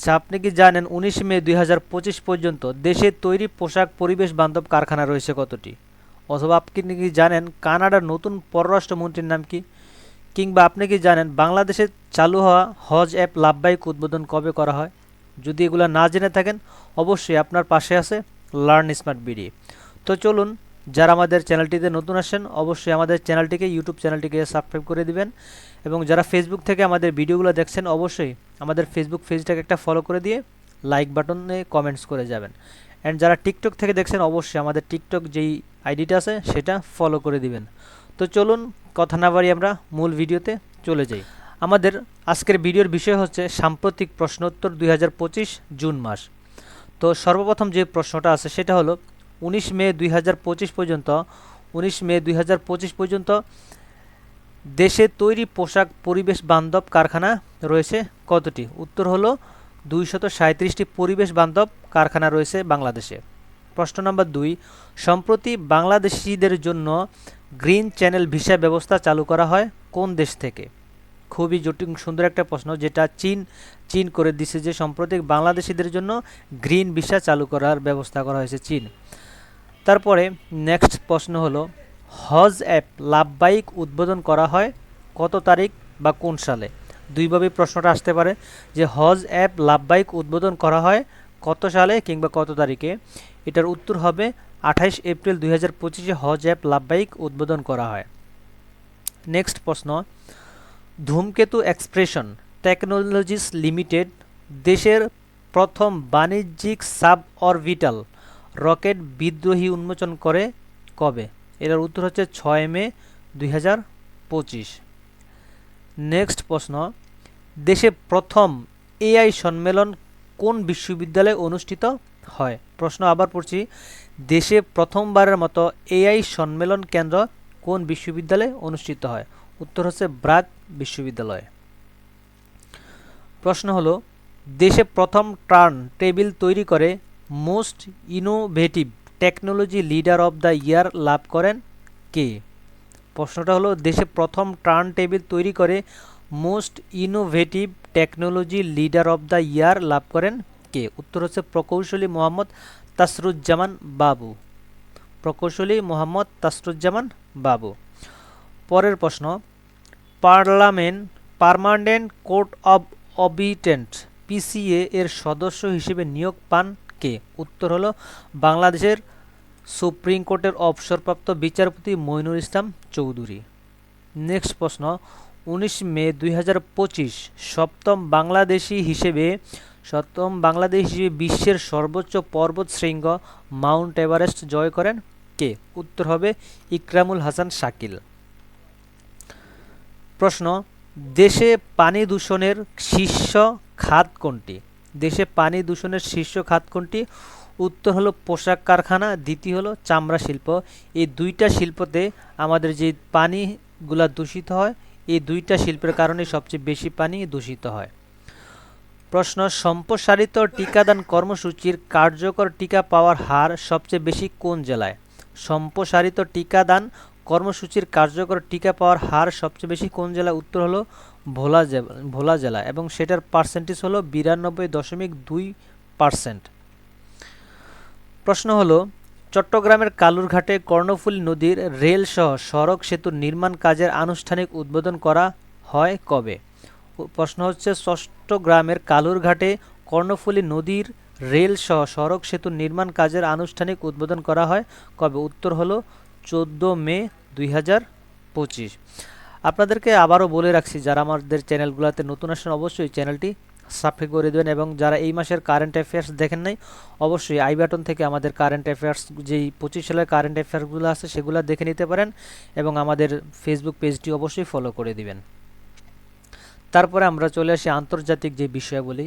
আচ্ছা আপনি কি জানেন উনিশ মে দুই হাজার পঁচিশ পর্যন্ত দেশে তৈরি পোশাক পরিবেশ বান্ধব কারখানা রয়েছে কতটি? অথবা আপনি কি জানেন কানাডার নতুন পররাষ্ট্রমন্ত্রীর নাম কি? কিংবা আপনি কি জানেন বাংলাদেশে চালু হওয়া হজ অ্যাপ লাভবাহিক উদ্বোধন কবে করা হয়? যদি এগুলো না জেনে থাকেন, অবশ্যই আপনার পাশে আছে লার্ন স্মার্ট বিডি তো চলুন, যারা আমাদের চ্যানেলটিতে নতুন আসেন, অবশ্যই আমাদের চ্যানেলটিকে ইউটিউব চ্যানেলটিকে সাবস্ক্রাইব করে দিবেন। এবং যারা ফেসবুক থেকে আমাদের ভিডিওগুলো দেখছেন, অবশ্যই আমাদের ফেসবুক পেজটাকে একটা ফলো করে দিয়ে লাইক বাটনে কমেন্টস করে যাবেন। অ্যান্ড যারা টিকটক থেকে দেখছেন, অবশ্যই আমাদের টিকটক যেই আইডিটা আছে, সেটা ফলো করে দিবেন। তো চলুন, কথা না বাড়ি আমরা মূল ভিডিওতে চলে যাই। আমাদের আজকের ভিডিওর বিষয় হচ্ছে সাম্প্রতিক প্রশ্নোত্তর দুই হাজার পঁচিশ, জুন মাস। তো সর্বপ্রথম যে প্রশ্নটা আছে, সেটা হলো, উনিশ মে দুই হাজার পঁচিশ পর্যন্ত, উনিশ মে দুই হাজার পঁচিশ পর্যন্ত দেশে তৈরি পোশাক পরিবেশ বান্ধব কারখানা রয়েছে কতটি? উত্তর হলো দুইশত সাঁত্রিশটি পরিবেশ বান্ধব কারখানা রয়েছে বাংলাদেশে। প্রশ্ন নম্বর দুই, সম্প্রতি বাংলাদেশিদের জন্য গ্রিন চ্যানেল ভিসা ব্যবস্থা চালু করা হয় কোন দেশ থেকে? খুবই জটিল, সুন্দর একটা প্রশ্ন যেটা চীন চীন করে দিছে যে সম্প্রতি বাংলাদেশিদের জন্য গ্রিন ভিসা চালু করার ব্যবস্থা করা হয়েছে চীন। তারপরে নেক্সট প্রশ্ন হলো হজ অ্যাপ লাভবাহিক উদ্বোধন করা হয় কত তারিখ বা কোন সালে? দুইভাবে প্রশ্নটা আসতে পারে, যে হজ অ্যাপ লাভবাহিক উদ্বোধন করা হয় কত সালে কিংবা কত তারিখে? এটার উত্তর হবে আঠাইশ এপ্রিল দুই হাজার পঁচিশে হজ অ্যাপ লাভবাহিক উদ্বোধন করা হয়। নেক্সট প্রশ্ন, ধূমকেতু এক্সপ্রেশন টেকনোলজিস লিমিটেড দেশের প্রথম বাণিজ্যিক সাব অরবিটাল রকেট বিদ্রোহী উন্মোচন করে কবে? এটার উত্তর হচ্ছে ছয় মে দুই হাজার পঁচিশ। নেক্সট প্রশ্ন, দেশে প্রথম এআই সম্মেলন কোন বিশ্ববিদ্যালয়ে অনুষ্ঠিত হয়? প্রশ্ন আবার পড়ছি, দেশে প্রথমবারের মতো এআই সম্মেলন কেন্দ্র কোন বিশ্ববিদ্যালয়ে অনুষ্ঠিত হয়? উত্তর হচ্ছে ব্রাক বিশ্ববিদ্যালয়। প্রশ্ন হলো, দেশে প্রথম টার্ন টেবিল তৈরি করে most innovative technology leader of the year লাভ করেন কে? প্রশ্নটা হলো, দেশে প্রথম টার্ন টেবিল তৈরি করে most innovative technology leader of the year লাভ করেন কে? উত্তর হচ্ছে প্রকৌশলী মোহাম্মদ তাসরুজ্জামান বাবু। প্রকৌশলী মোহাম্মদ তাসরুজ্জামান বাবু। পরের প্রশ্ন, পার্লামেন্ট, পার্মানেন্ট কোর্ট অব অবিটেন্ট, পিসিএ এর সদস্য হিসেবে নিয়োগ পান কে? উত্তর হলো বাংলাদেশের সুপ্রিম কোর্টের অবসরপ্রাপ্ত বিচারপতি মইনুল ইসলাম চৌধুরী। নেক্সট প্রশ্ন, উনিশ মে দুই হাজার পঁচিশ, সপ্তম বাংলাদেশি হিসেবে, সপ্তম বাংলাদেশ হিসেবে বিশ্বের সর্বোচ্চ পর্বত শৃঙ্গ মাউন্ট এভারেস্ট জয় করেন কে? উত্তর হবে ইকরামুল হাসান শাকিল। প্রশ্ন, দেশে পানি দূষণের শীর্ষ খাত কোনটি? দেশে পানি দূষণের শীর্ষ খাত কোনটি? উত্তর হলো পোশাক কারখানা, দ্বিতীয় হলো চামড়া শিল্প। এই দুইটা শিল্পতে আমাদের যে পানিগুলা দূষিত হয়, এই দুইটা শিল্পের কারণে সবচেয়ে বেশি পানি দূষিত হয়। প্রশ্ন, সম্প্রসারিত টিকাদান কর্মসূচির কার্যকর টিকা পাওয়ার হার সবচেয়ে বেশি কোন জেলায়? সম্প্রসারিত টিকাদান কর্মসূচির কার্যকর টিকা পাওয়ার হার সবচেয়ে বেশি কোন জেলায় উত্তর হলো ভোলা জেলা ভোলা জেলা এবং সেটার পার্সেন্টেজ হলো বিরানব্বই দশমিক দুই পার্সেন্ট প্রশ্ন হলো, চট্টগ্রামের কালুরঘাটে কর্ণফুলী নদীর রেলসহ সড়ক সেতুর নির্মাণ কাজের আনুষ্ঠানিক উদ্বোধন করা হয় কবে? প্রশ্ন হচ্ছে চট্টগ্রামের কালুরঘাটে কর্ণফুলী নদীর রেলসহ সড়ক সেতুর নির্মাণ কাজের আনুষ্ঠানিক উদ্বোধন করা হয় কবে? উত্তর হলো, চোদ্দ মে দুই হাজার পঁচিশ। আপনাদেরকে আবারও বলে রাখছি, যারা আমাদের চ্যানেলগুলোতে নতুন আসেন, অবশ্যই চ্যানেলটি সাবস্ক্রাইব করে দেবেন এবং যারা এই মাসের কারেন্ট অ্যাফেয়ার্স দেখেন নাই, অবশ্যই আই বাটন থেকে আমাদের কারেন্ট অ্যাফেয়ার্স যেই পঁচিশ সালের কারেন্ট অ্যাফেয়ার্সগুলো আছে, সেগুলো দেখে নিতে পারেন এবং আমাদের ফেসবুক পেজটি অবশ্যই ফলো করে দিবেন। তারপরে আমরা চলে আসি আন্তর্জাতিক যে বিষয়াবলী।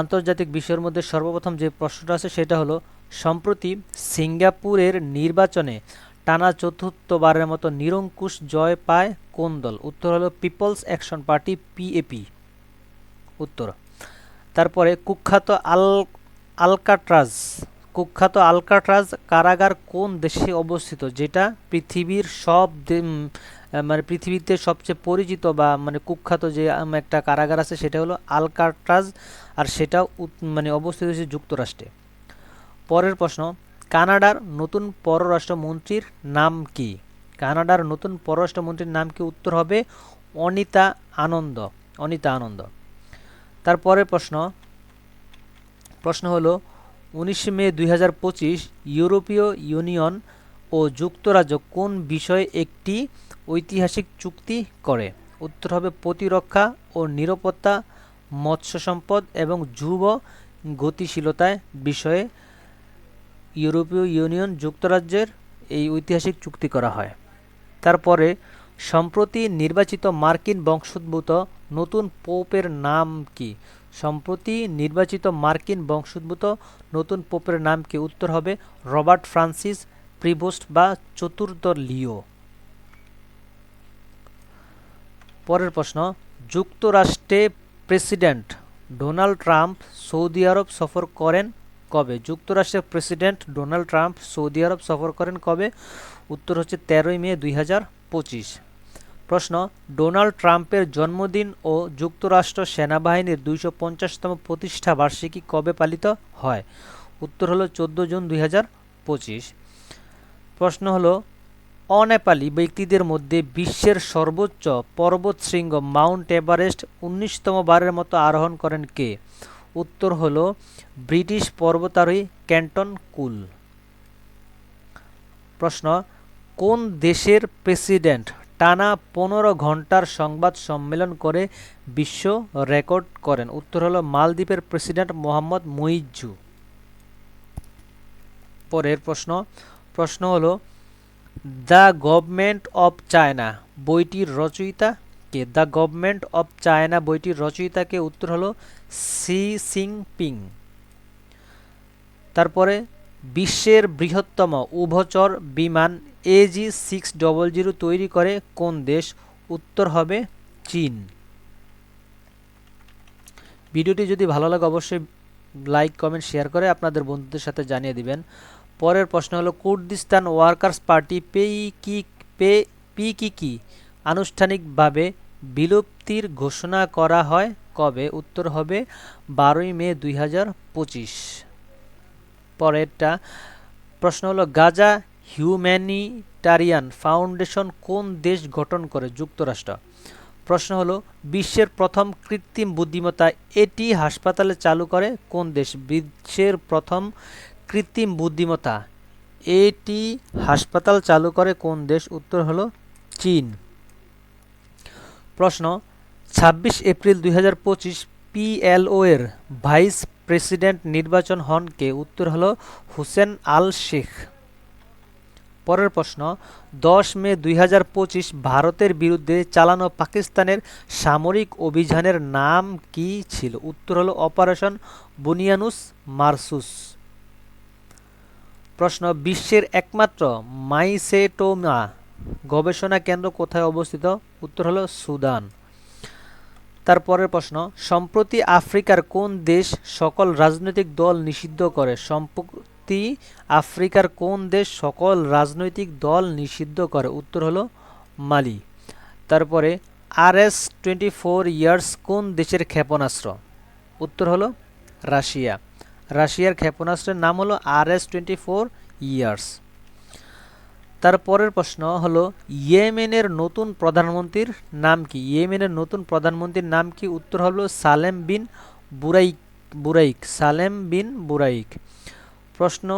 আন্তর্জাতিক বিষয়ের মধ্যে সর্বপ্রথম যে প্রশ্নটা আছে, সেটা হলো, সম্প্রতি সিঙ্গাপুরের নির্বাচনে টানা চতুর্থবারের মতো নিরঙ্কুশ জয় পায় কোন দল? উত্তর হলো পিপলস অ্যাকশন পার্টি, পিএপি। উত্তর। তারপরে কুখ্যাত আল, আলকাট্রাজ। কুখ্যাত আলকাট্রাজ কারাগার কোন দেশে অবস্থিত? যেটা পৃথিবীর সব মানে পৃথিবীতে সবচেয়ে পরিচিত বা মানে কুখ্যাত যে একটা কারাগার আছে, সেটা হলো আলকাট্রাজ। আর সেটা মানে অবস্থিত হচ্ছে যুক্তরাষ্ট্রে। পরের প্রশ্ন কানাডার নতুন পররাষ্ট্রমন্ত্রীর নাম কি? কানাডার নতুন পররাষ্ট্রমন্ত্রীর নাম কি? উত্তর হবে অনিতা আনন্দ অনিতা আনন্দ। তারপরের প্রশ্ন। প্রশ্ন হলো, উনিশে মে দুই হাজার পঁচিশ ইউরোপীয় ইউনিয়ন ও যুক্তরাজ্য কোন বিষয়ে একটি ঐতিহাসিক চুক্তি করে? উত্তর হবে প্রতিরক্ষা ও নিরাপত্তা, মৎস্য সম্পদ এবং যুব গতিশীলতায় বিষয়ে। ইউরোপীয় ইউনিয়ন যুক্তরাজ্যের এই ঐতিহাসিক চুক্তি করা হয়। তারপরে, সম্প্রতি নির্বাচিত মার্কিন বংশোদ্ভূত নতুন পোপের নাম কি? সম্প্রতি নির্বাচিত মার্কিন বংশোদ্ভূত নতুন পোপের নাম কি? উত্তর হবে রবার্ট ফ্রান্সিস প্রিভোস্ট বা চতুর্থ লিও। পরের প্রশ্ন, যুক্তরাষ্ট্রে প্রেসিডেন্ট ডোনাল্ড ট্রাম্প সৌদি আরব সফর করেন কবে? যুক্তরাষ্ট্রের প্রেসিডেন্ট ডোনাল্ড ট্রাম্প সৌদি আরব সফর করেন কবে? উত্তর হচ্ছে তেরোই মে দুই হাজার পঁচিশ। প্রশ্ন, ডোনাল্ড ট্রাম্পের জন্মদিন ও যুক্তরাষ্ট্র সেনাবাহিনীর দুইশো পঞ্চাশতম প্রতিষ্ঠা বার্ষিকী কবে পালিত হয়? উত্তর হলো চোদ্দ জুন দুই হাজার পঁচিশ। প্রশ্ন হলো, অনেপালি ব্যক্তিদের মধ্যে বিশ্বের সর্বোচ্চ পর্বতশৃঙ্গ মাউন্ট এভারেস্ট উনিশতম বারের মতো আরোহণ করেন কে? উত্তর হলো ব্রিটিশ পর্বতারোহী ক্যান্টন কুল। প্রশ্ন, কোন দেশের প্রেসিডেন্ট টানা পনেরো ঘণ্টার সংবাদ সম্মেলন করে বিশ্ব রেকর্ড করেন? উত্তর হলো মালদ্বীপের প্রেসিডেন্ট মোহাম্মদ মুইজ্জু পরের প্রশ্ন প্রশ্ন হলো, দ্য গভর্নমেন্ট অব চায়না বইটির রচয়িতা কে? দ্য গভর্নমেন্ট অব চায়না বইটির রচয়িতাকে উত্তর হলো সি সিংপিং তারপরে বিশ্বের বৃহত্তম উভচর বিমান এজি সিক্স ডবল জিরো তৈরি করে কোন দেশ? উত্তর হবে চীন। ভিডিওটি যদি ভালো লাগে অবশ্যই লাইক, কমেন্ট, শেয়ার করে আপনাদের বন্ধুদের সাথে জানিয়ে দিবেন। পরের প্রশ্ন হলো, কুর্দিস্তান ওয়ার্কার্স পার্টি পেই পে, পি কি কি আনুষ্ঠানিকভাবে বিলুপ্তির ঘোষণা করা হয়? কবে? উত্তর হবে বারোই মে দুই হাজার পঁচিশ। পরেরটা প্রশ্ন হলো, গাজা হিউম্যানিটারিয়ান ফাউন্ডেশন কোন দেশ গঠন করে যুক্তরাষ্ট্র? প্রশ্ন হলো, বিশ্বের প্রথম কৃত্রিম বুদ্ধিমত্তা এটি হাসপাতালে চালু করে কোন দেশ? বিশ্বের প্রথম কৃত্রিম বুদ্ধিমত্তা এটি হাসপাতাল চালু করে কোন দেশ? উত্তর হলো চীন। প্রশ্ন ছাব্বিশ এপ্রিল দুই হাজার পঁচিশ পিএলও এর ভাইস প্রেসিডেন্ট নির্বাচন হন কে উত্তর হলো হুসেন আল শেখ। পরের প্রশ্ন, দশ মে দুই হাজার পঁচিশ ভারতের বিরুদ্ধে চালানো পাকিস্তানের সামরিক অভিযানের নাম কি ছিল? উত্তর হলো অপারেশন বুনিয়ানুস মারসুস। প্রশ্ন, বিশ্বের একমাত্র মাইসেটোমা গবেষণা কেন্দ্র কোথায় অবস্থিত? উত্তর হলো সুদান। তারপরের প্রশ্ন, সম্প্রতি আফ্রিকার কোন দেশ সকল রাজনৈতিক দল নিষিদ্ধ করে? সম্প্রতি আফ্রিকার কোন দেশ সকল রাজনৈতিক দল নিষিদ্ধ করে? উত্তর হলো মালি। তারপরে R S twenty four Yars কোন দেশের ক্ষেপণাস্ত্র? উত্তর হলো রাশিয়া। রাশিয়ার ক্ষেপণাস্ত্রের নাম হলো R S twenty four Yars. তারপরের প্রশ্ন হলো, ইয়েমেনের নতুন প্রধানমন্ত্রীর নাম কি? ইয়েমেনের নতুন প্রধানমন্ত্রীর নাম কি? উত্তর হলো সালেম বিন বুরাইক বুরাইক, সালেম বিন বুরাইক। প্রশ্ন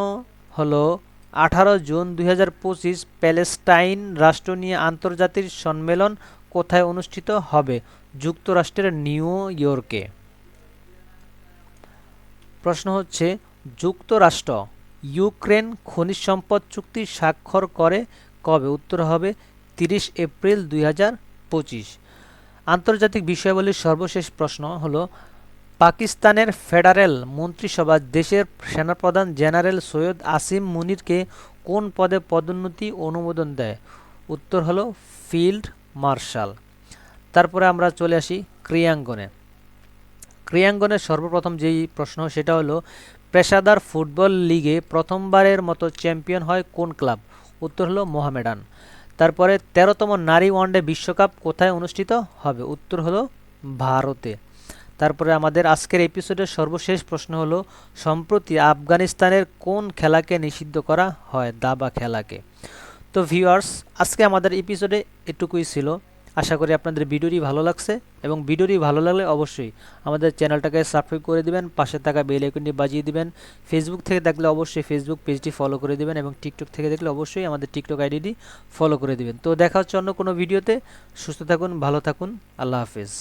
হলো, আঠারো জুন দুই হাজার পঁচিশ প্যালেস্টাইন রাষ্ট্র নিয়ে আন্তর্জাতিক সম্মেলন কোথায় অনুষ্ঠিত হবে? যুক্তরাষ্ট্রের নিউ ইয়র্কে। প্রশ্ন হচ্ছে, যুক্তরাষ্ট্র ইউক্রেন খনিজ সম্পদ চুক্তি স্বাক্ষর করে কবে? উত্তর হবে তিরিশ এপ্রিল দুই হাজার পঁচিশ। আন্তর্জাতিক বিষয়াবলীর সর্বশেষ প্রশ্ন হলো, পাকিস্তানের ফেডারেল মন্ত্রিসভা দেশের সেনাপ্রধান জেনারেল সৈয়দ আসিম মুনিরকে কোন পদে পদোন্নতি অনুমোদন দেয়? উত্তর হলো, ফিল্ড মার্শাল। তারপরে আমরা চলে আসি ক্রিয়াঙ্গনে ক্রিয়াঙ্গনের সর্বপ্রথম যেই প্রশ্ন, সেটা হলো পেশাদার ফুটবল লিগে প্রথমবারের মতো চ্যাম্পিয়ন হয় কোন ক্লাব? উত্তর হলো মোহামেডান। তারপরে তেরোতম নারী ওয়ানডে বিশ্বকাপ কোথায় অনুষ্ঠিত হবে? উত্তর হলো ভারতে। তারপরে আমাদের আজকের এপিসোডের সর্বশেষ প্রশ্ন হলো, সম্প্রতি আফগানিস্তানের কোন খেলাকে নিষিদ্ধ করা হয়? দাবা খেলাকে। তো ভিউয়ার্স আজকে আমাদের এপিসোডে এটুকুই ছিল। আশা করি আপনাদের ভিডিওটি ভালো লাগছে এবং ভিডিওটি ভালো লাগলে অবশ্যই আমাদের চ্যানেলটাকে সাবস্ক্রাইব করে দিবেন, পাশে থাকা বেল আইকনটি বাজিয়ে দিবেন ফেসবুক থেকে দেখলে অবশ্যই ফেসবুক পেজটি ফলো করে দিবেন এবং টিকটক থেকে দেখলে অবশ্যই আমাদের টিকটক আইডিটি ফলো করে দিবেন। তো দেখা হচ্ছে অন্য কোনো ভিডিওতে, সুস্থ থাকুন, ভালো থাকুন, আল্লাহ হাফেজ।